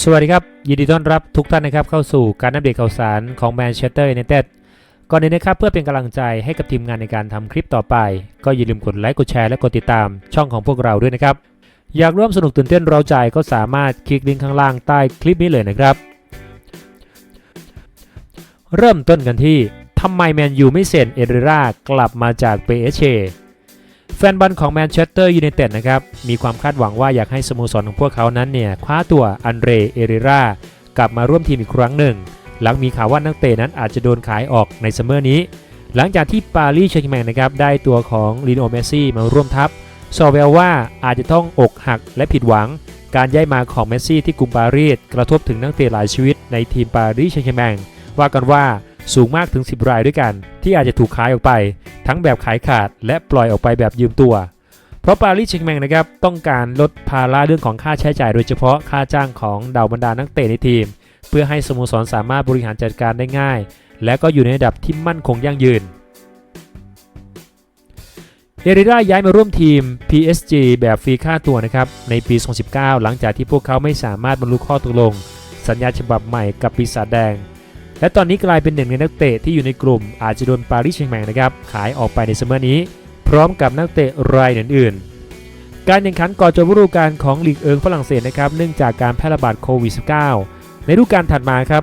สวัสดีครับ ยินดีต้อนรับทุกท่านนะครับเข้าสู่การอัปเดตข่าวสารของแมนเชสเตอร์ยูไนเต็ดก่อนอื่นนะครับเพื่อเป็นกำลังใจให้กับทีมงานในการทำคลิปต่อไป ก็อย่าลืมกดไลค์กดแชร์และกดติดตามช่องของพวกเราด้วยนะครับ อยากร่วมสนุกตื่นเต้นเราใจก็สามารถคลิกลิงก์ข้างล่างใต้คลิปนี้เลยนะครับ เริ่มต้นกันที่ทำไมแมนยูไม่เซ็นเอเรรากลับมาจากเปเช แฟนบอลของแมนเชสเตอร์ยูไนเต็ดนะครับมีความคาดหวังว่าอยากให้สโมสรของพวกเขานั้นเนี่ยคว้าตัวอันเดรเอเรรากลับมาร่วมทีมอีกครั้งหนึ่ง หลังมีข่าวว่านักเตะนั้นอาจจะโดนขายออกในซัมเมอร์นี้ หลังจากที่ปารีสแชงต์แมงนะครับได้ตัวของลีโอเมซี่มาร่วมทัพซอเวลว่าอาจจะต้องอกหักและผิดหวัง การย้ายมาของเมซี่ที่กรุงปารีสกระทบถึงนักเตะหลายชีวิตในทีมปารีสแชงต์แมงว่ากันว่า สูงมากถึง 10 รายด้วยกัน ที่อาจจะถูกขายออกไป ทั้งแบบขายขาดและปล่อยออกไปแบบยืมตัว เพราะปารีสแชงต์แมงนะครับต้องการลดภาระเรื่องของค่าใช้จ่ายโดยเฉพาะค่าจ้างของดาวบรรดานักเตะในทีม เพื่อให้สโมสรสามารถบริหารจัดการได้ง่าย และก็อยู่ในระดับที่มั่นคงยั่งยืนเอริราย้ายมาร่วมทีม PSG แบบฟรีค่าตัวนะครับในปี 2019 หลังจากที่พวกเขาไม่สามารถบรรลุข้อตกลง สัญญาฉบับใหม่กับปีศาจแดง และตอนนี้กลายเป็นหนึ่งในนักเตะที่อยู่ในกลุ่มอาจจะโดนปารีสแชงต์แมงนะครับขายออกไปในซัมเมอร์นี้ พร้อมกับนักเตะรายอื่นๆ การแข่งขันก่อนจบฤดูกาลของลีกเอิงฝรั่งเศสนะครับเนื่องจากการแพร่ระบาดโควิด -19 ในฤดูกาลถัดมาครับ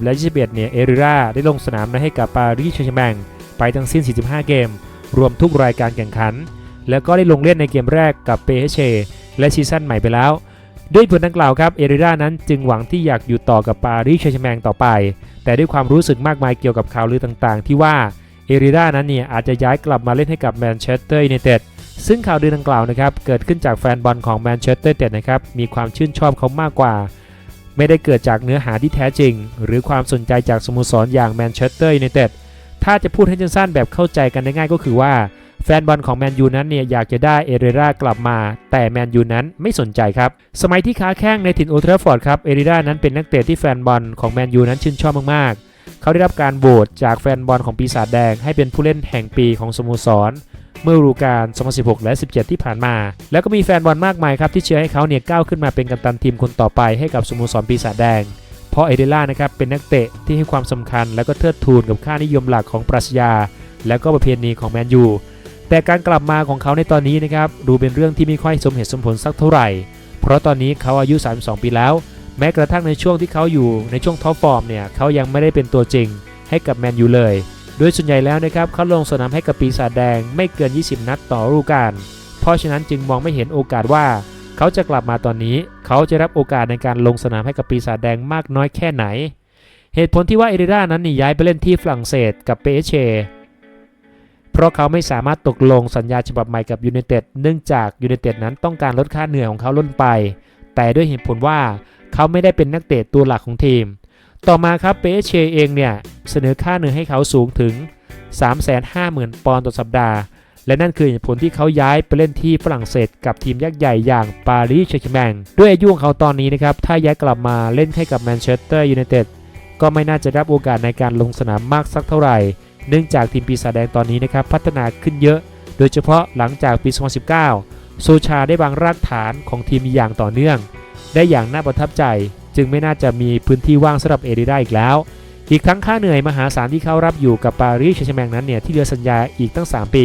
2020 และ 21 เนี่ย เอริราได้ลงสนามให้กับปารีสแชงต์แมงไปทั้งสิ้น 45 เกม รวมทุกรายการแข่งขัน แล้วก็ได้ลงเล่นในเกมแรกกับเปเชและซีซั่นใหม่ไปแล้ว ด้วยผลดังกล่าวครับเอริรานั้นจึงหวังที่อยากอยู่ต่อกับปารีสแชงต์แมงต่อไป แต่ด้วยความรู้สึกมากมายเกี่ยวกับข่าวลือต่างๆ ที่ว่าเอริรานั้นเนี่ยอาจจะย้ายกลับมาเล่นให้กับแมนเชสเตอร์ยูไนเต็ดซึ่งข่าวลือดังกล่าวนะครับเกิดขึ้นจากแฟนบอลของแมนเชสเตอร์ยูไนเต็ดนะครับมีความชื่นชอบเขามากกว่า ไม่ได้เกิดจากเนื้อหาที่แท้จริง หรือความสนใจจากสโมสรอย่างแมนเชสเตอร์ยูไนเต็ดถ้าจะพูดให้สั้นๆแบบเข้าใจกันได้ง่ายก็คือว่า แฟนบอลของแมนยูนั้นเนี่ยอยากจะได้เอเรรากลับมา แต่แมนยูนั้นไม่สนใจครับ สมัยที่ค้าแข้งในถิ่นโอลด์แทราฟอร์ดครับ เอเรรานั้นเป็นนักเตะที่แฟนบอลของแมนยูนั้นชื่นชอบมากๆ เขาได้รับการโหวตจากแฟนบอลของปีศาจแดง ให้เป็นผู้เล่นแห่งปีของสโมสร เมื่อฤดูกาล2016 และ 17 ที่ผ่านมา แล้วก็มีแฟนบอลมากมายครับที่เชียร์ให้เขาเนี่ยก้าวขึ้นมาเป็นกัปตันทีมคนต่อไปให้กับสโมสรปีศาจแดงเพราะเอเดล่านะครับเป็นนักเตะที่ให้ความสำคัญ และก็เทิดทูนกับค่านิยมหลักของปรัชญา และก็ประเพณีของแมนยู แต่การกลับมาของเขาในตอนนี้นะครับดูเป็นเรื่องที่ไม่ค่อยสมเหตุสมผลสักเท่าไหร่ เพราะตอนนี้เขาอายุ 32 ปีแล้ว แม้กระทั่งในช่วงที่เขาอยู่ในช่วงท็อปฟอร์มเนี่ยเขายังไม่ได้เป็นตัวจริงให้กับแมนยูเลย โดยส่วนใหญ่แล้วนะครับเขาลงสนามให้กับปีศาจแดงไม่เกิน 20 นัดต่อฤดูกาล เพราะฉะนั้นจึงมองไม่เห็นโอกาสว่า เขาจะกลับมาตอนนี้ เขาจะรับโอกาสในการลงสนามให้กับปีศาจแดงมากน้อยแค่ไหน เหตุผลที่ว่าเอเดรานั้นหนีย้ายไปเล่นที่ฝรั่งเศสกับเปเช เพราะเขาไม่สามารถตกลงสัญญาฉบับใหม่กับยูไนเต็ดเนื่องจากยูไนเต็ดนั้นต้องการลดค่าเหนื่อยของเขาลงไป แต่ด้วยเหตุผลว่าเขาไม่ได้เป็นนักเตะตัวหลักของทีม ต่อมาครับเปเชเองเนี่ย เสนอค่าเหนื่อยให้เขาสูงถึง 350,000 ปอนด์ต่อสัปดาห์ และนั่นคือเหตุผลที่เขาย้ายไปเล่นที่ฝรั่งเศสกับทีมยักษ์ใหญ่อย่างปารีสแชงต์แมงด้วยอายุของเขาตอนนี้นะครับถ้าย้ายกลับมาเล่นให้กับแมนเชสเตอร์ยูไนเต็ดก็ไม่น่าจะรับโอกาสในการลงสนามมากสักเท่าไหร่ เนื่องจากทีมปีศาจแดงตอนนี้นะครับพัฒนาขึ้นเยอะ โดยเฉพาะหลังจากปี 2019 โซชาได้วางรากฐานของทีมอย่างต่อเนื่อง ได้อย่างน่าประทับใจ จึงไม่น่าจะมีพื้นที่ว่างสำหรับเอริได้อีกแล้ว อีกทั้งค่าเหนื่อยมหาศาลที่เขารับอยู่กับปารีสแชงต์แมงนั้นเนี่ยที่เหลือสัญญาอีกตั้ง 3 ปี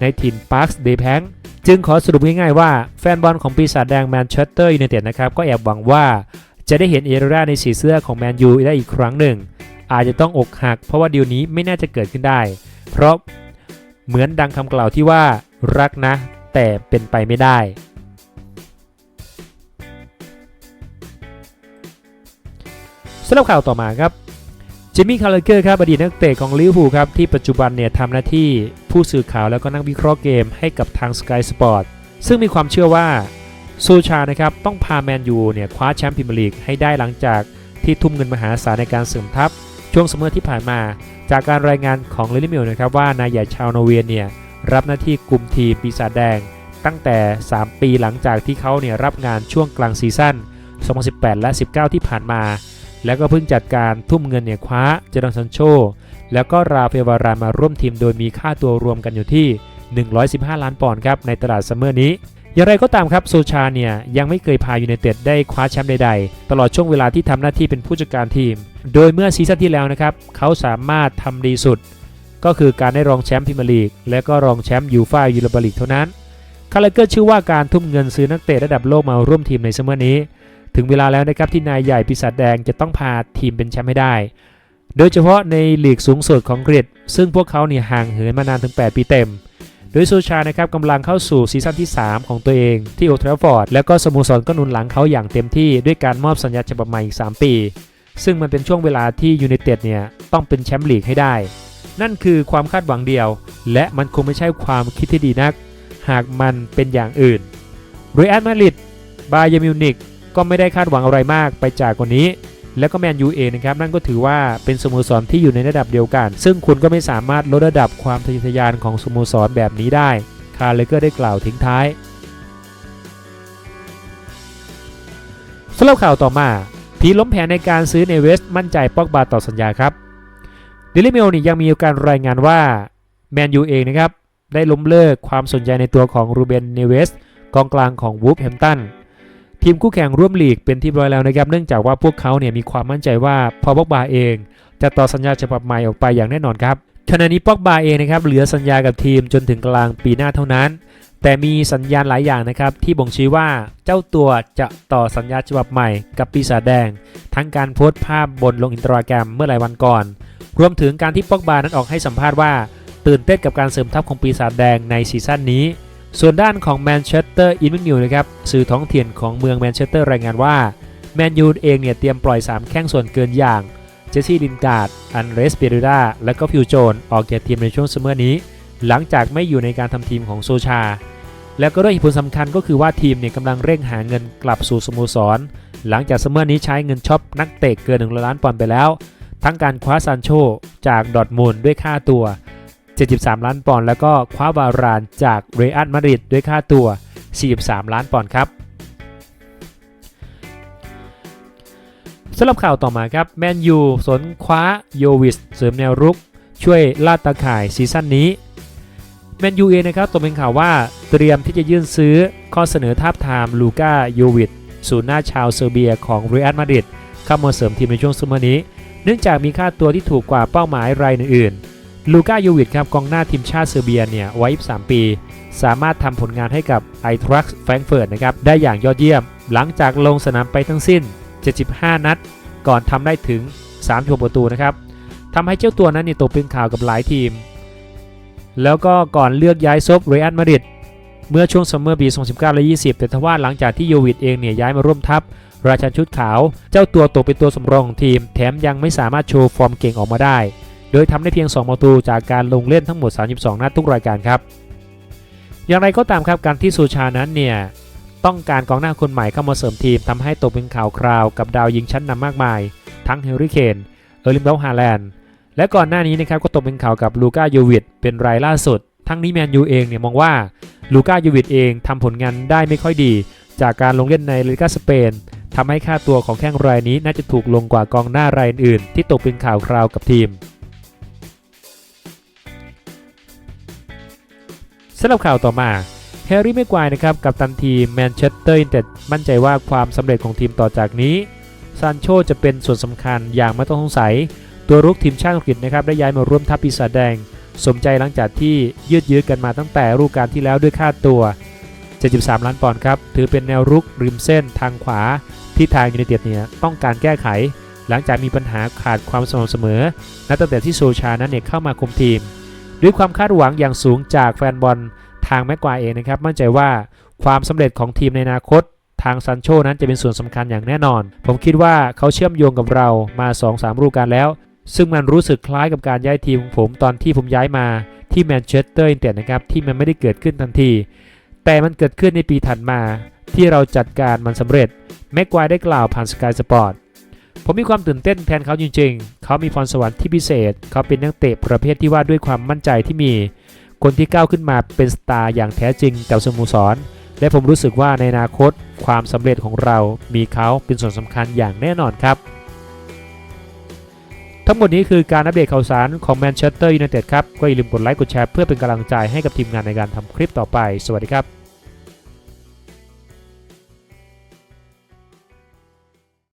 ในถิ่นปาร์คเดแพงจึงขอสรุปง่ายๆว่าแฟนบอลของปีศาจแดงแมนเชสเตอร์ยูไนเต็ดนะครับก็แอบหวังว่าจะได้เห็นเอริราในสีเสื้อของแมนยูได้อีกครั้งหนึ่ง อาจจะต้องอกหัก เพราะว่าดีลนี้ไม่น่าจะเกิดขึ้นได้ เพราะเหมือนดังคำกล่าวที่ว่ารักนะ แต่เป็นไปไม่ได้ สำหรับข่าวต่อมาครับจิมมี่คาร์เลเกอร์ครับอดีตนักเตะของลิเวอร์พูลครับที่ปัจจุบันเนี่ยทำหน้าที่ผู้สื่อข่าวแล้วก็นักวิเคราะห์เกมให้กับทาง Sky Sport ซึ่งมีความเชื่อว่าโซชานะครับต้องพาแมนยูเนี่ยคว้าแชมป์พรีเมียร์ลีกให้ได้หลังจากที่ทุ่มเงินมหาศาลในการเสริมทัพ ช่วงสมมอที่ผ่านมา จากการรายงานของเลนิมิลนะครับว่านายใหญ่ชาวนอร์เวียเนี่ยรับหน้าที่กลุ่มทีมปีศาจแดง ตั้งแต่ 3 ปีหลังจากที่เขาเนี่ยรับงานช่วงกลางซีซั่น 2018 และ 19 ที่ผ่านมา แล้วก็เพิ่งจัดการทุ่มเงินเนี่ยคว้าเจดอนซันโช แล้วก็ราเฟลวารามาร่วมทีมโดยมีค่าตัวรวมกันอยู่ที่ 115 ล้านปอนด์ครับในตลาดซัมเมอร์นี้ อย่างไรก็ตามครับโซชาเนี่ยยังไม่เคยพายูไนเต็ดได้คว้าแชมป์ใดๆ ตลอดช่วงเวลาที่ทำหน้าที่เป็นผู้จัดการทีม โดยเมื่อซีซั่นที่แล้วนะครับเขาสามารถทำดีสุด ก็คือการได้รองแชมป์พรีเมียร์ลีก และก็รองแชมป์ยูฟ่ายูโรปาลีกเท่านั้นคาร์เลเกอร์ชื่อว่าการทุ่มเงินซื้อนักเตะระดับโลกมาร่วมทีมในซัมเมอร์นี้ ถึงเวลาแล้วนะครับที่นายใหญ่ปีศาจแดงจะต้องพาทีมเป็นแชมป์ให้ได้ โดยเฉพาะในลีกสูงสุดของอังกรีกซึ่งพวกเขาเนี่ยห่างเหินมานานถึง 8 ปีเต็ม โดยโซชานะครับกำลังเข้าสู่ซีซั่นที่ 3 ของตัวเองที่โอลด์แทราฟอร์ดแล้วก็สโมสรก็หนุนหลังเขาอย่างเต็มที่ด้วยการมอบสัญญาฉบับใหม่อีก 3 ปี ซึ่งมันเป็นช่วงเวลาที่ยูไนเต็ดเนี่ยต้องเป็นแชมป์ลีกให้ได้ นั่นคือความคาดหวังเดียว และมันคงไม่ใช่ความคิดที่ดีนัก หากมันเป็นอย่างอื่นเรอัลมาดริดบาเยมิวนิกก็ไม่ได้คาดหวังอะไรมากไปจากกว่านี้ แล้วก็แมนยูเองนะครับนั่นก็ถือว่าเป็นสโมสรที่อยู่ในระดับเดียวกัน ซึ่งคุณก็ไม่สามารถลดระดับความทะเยอทะยานของสโมสรแบบนี้ได้คาร์เลเกอร์ได้กล่าวทิ้งท้ายสำหรับข่าวต่อมาผีล้มแผนในการซื้อในเวสต์มั่นใจปอกบาต่อสัญญาครับเดลิเมลนี่ยังมีการรายงานว่าแมนยูเองนะครับได้ล้มเลิกความสนใจในตัวของรูเบนเนเวสกองกลางของวูฟแฮมตัน ทีมคู่แข่งร่วมลีกเป็นที่ร้อยแล้วนะครับ เนื่องจากว่าพวกเขาเนี่ยมีความมั่นใจว่าพอบอกบาเอง จะต่อสัญญาฉบับใหม่ออกไปอย่างแน่นอนครับขณะนี้ปอกบาเองนะครับเหลือสัญญากับทีมจนถึงกลางปีหน้าเท่านั้น แต่มีสัญญาณหลายอย่างนะครับที่บ่งชี้ว่าเจ้าตัวจะต่อสัญญาฉบับใหม่กับปีศาจแดง ทั้งการโพสต์ภาพบนลงอินสตาแกรมเมื่อหลายวันก่อน รวมถึงการที่ปอกบานั้นออกให้สัมภาษณ์ว่า ตื่นเต้นกับการเสริมทัพของปีศาจแดงในซีซั่นนี้ ส่วนด้านของแมนเชสเตอร์อินวินิวนะครับสื่อท้องถิ่นของเมืองแมนเชสเตอร์รายงานว่าแมนยูเองเนี่ยเตรียมปล่อย 3 แข้งส่วนเกินอย่างเจสซี่ลินการ์ด อันเรสเปเรราและก็ฟิวโจน ออกจากทีมในช่วงซัมเมอร์นี้ หลังจากไม่อยู่ในการทำทีมของโซชา แล้วก็ด้วยเหตุผลสำคัญก็คือว่าทีมเนี่ยกำลังเร่งหาเงินกลับสู่สโมสร หลังจากซัมเมอร์นี้ใช้เงินช็อปนักเตะเกิน1ล้านปอนด์ไปแล้ว ทั้งการคว้าซานโชจากดอทมุนด์ด้วยค่าตัว 73 ล้านปอนด์แล้วก็คว้าวารานจากเรอัลมาดริดด้วยค่าตัว 43 ล้านปอนด์ครับสำหรับข่าวต่อมาครับแมนยูสนคว้าโยวิสเสริมแนวรุก ช่วยลาดตาข่ายซีซั่นนี้แมนยูเองนะครับตัวเป็นข่าวว่าเตรียมที่จะยื่นซื้อข้อเสนอทาบทามลูก้าโยวิสศูนย์หน้าชาวเซอร์เบียของเรอัลมาดริดเข้ามาเสริมทีมในช่วงซัมเมอร์นี้ เนื่องจากมีค่าตัวที่ถูกกว่าเป้าหมายรายอื่นๆ ลูก้าโยวิดครับกองหน้าทีมชาติเซอร์เบียเนี่ยวัย23ปี สามารถทำผลงานให้กับไอทรัคแฟรงเฟิร์ตนะครับได้อย่างยอดเยี่ยม หลังจากลงสนามไปทั้งสิ้น 75 นัด ก่อนทำได้ถึง36ประตูนะครับทำให้เจ้าตัวนั้นเนี่ยตกเป็นข่าวกับหลายทีม แล้วก็ก่อนเลือกย้ายซบเรอัลมาดริดเมื่อช่วงซัมเมอร์ปี 2019 และ 20 แต่ทว่าหลังจากที่โยวิดเองเนี่ยย้ายมาร่วมทัพ ราชันชุดขาว เจ้าตัวตกเป็นตัวสำรองของทีม แถมยังไม่สามารถโชว์ฟอร์มเก่งออกมาได้ โดยทำได้เพียง 2 ประตูจากการลงเล่นทั้งหมด 32 นัดทุกรายการครับ อย่างไรก็ตามครับการที่ซูชานั้นเนี่ยต้องการกองหน้าคนใหม่เข้ามาเสริมทีมทำให้ตกเป็นข่าวคราวกับดาวยิงชั้นนำมากมาย ทั้งเฮอริเคนเออร์ลิมเบลฮาแลนด์และก่อนหน้านี้นะครับก็ตกเป็นข่าวกับลูก้าโยวิดเป็นรายล่าสุด ทั้งนี้แมนยูเองเนี่ยมองว่าลูก้าโยวิดเองทำผลงานได้ไม่ค่อยดี จากการลงเล่นในลีกาสเปนทำให้ค่าตัวของแข้งรายนี้น่าจะถูกลงกว่ากองหน้ารายอื่นที่ตกเป็นข่าวคราวกับทีมำหรับข่าวต่อมาแฮร์รี่แม็กวายนะครับกับตันทีมแมนเชสเตอร์ยูไนเต็ดมั่นใจว่าความสำเร็จของทีมต่อจากนี้ซานโชจะเป็นส่วนสำคัญอย่างไม่ต้องสงสัย ตัวรุกทีมชาติอังกฤษนะครับได้ย้ายมาร่วมทัพปีศาจแดง สมใจหลังจากที่ยืดเยื้อกันมาตั้งแต่ฤดูกาลที่แล้วด้วยค่าตัว 73 ล้านปอนด์ครับ ถือเป็นแนวรุกริมเส้นทางขวา ที่ทางยูไนเต็ดเนี่ยต้องการแก้ไข หลังจากมีปัญหาขาดความสม่ำเสมอ นับตั้งแต่ที่โซชานั้นเนี่ยเข้ามาคุมทีม ด้วยความคาดหวังอย่างสูงจากแฟนบอลทางแม็กควายเองนะครับ มั่นใจว่าความสำเร็จของทีมในอนาคตทางซันโชนั้นจะเป็นส่วนสำคัญอย่างแน่นอน ผมคิดว่าเขาเชื่อมโยงกับเรามา 2-3ฤดูกาลแล้ว ซึ่งมันรู้สึกคล้ายกับการย้ายทีมของผมตอนที่ผมย้ายมาที่แมนเชสเตอร์ยูไนเต็ดนะครับที่มันไม่ได้เกิดขึ้นทันที แต่มันเกิดขึ้นในปีถัดมาที่เราจัดการมันสำเร็จแม็กควายได้กล่าวผ่านสกายสปอร์ต ผมมีความตื่นเต้นแทนเขาจริง ๆ เขามีพรสวรรค์ที่พิเศษ เขาเป็นนักเตะประเภทที่ว่าด้วยความมั่นใจที่มี คนที่ก้าวขึ้นมาเป็นสตาร์อย่างแท้จริงกับสโมสร และผมรู้สึกว่าในอนาคตความสำเร็จของเรา มีเขาเป็นส่วนสำคัญอย่างแน่นอนครับ ทั้งหมดนี้คือการอัปเดตข่าวสารของแมนเชสเตอร์ยูไนเต็ดครับ ก็อย่าลืมกดไลค์กดแชร์เพื่อเป็นกำลังใจให้กับทีมงานในการทำคลิปต่อไป สวัสดีครับ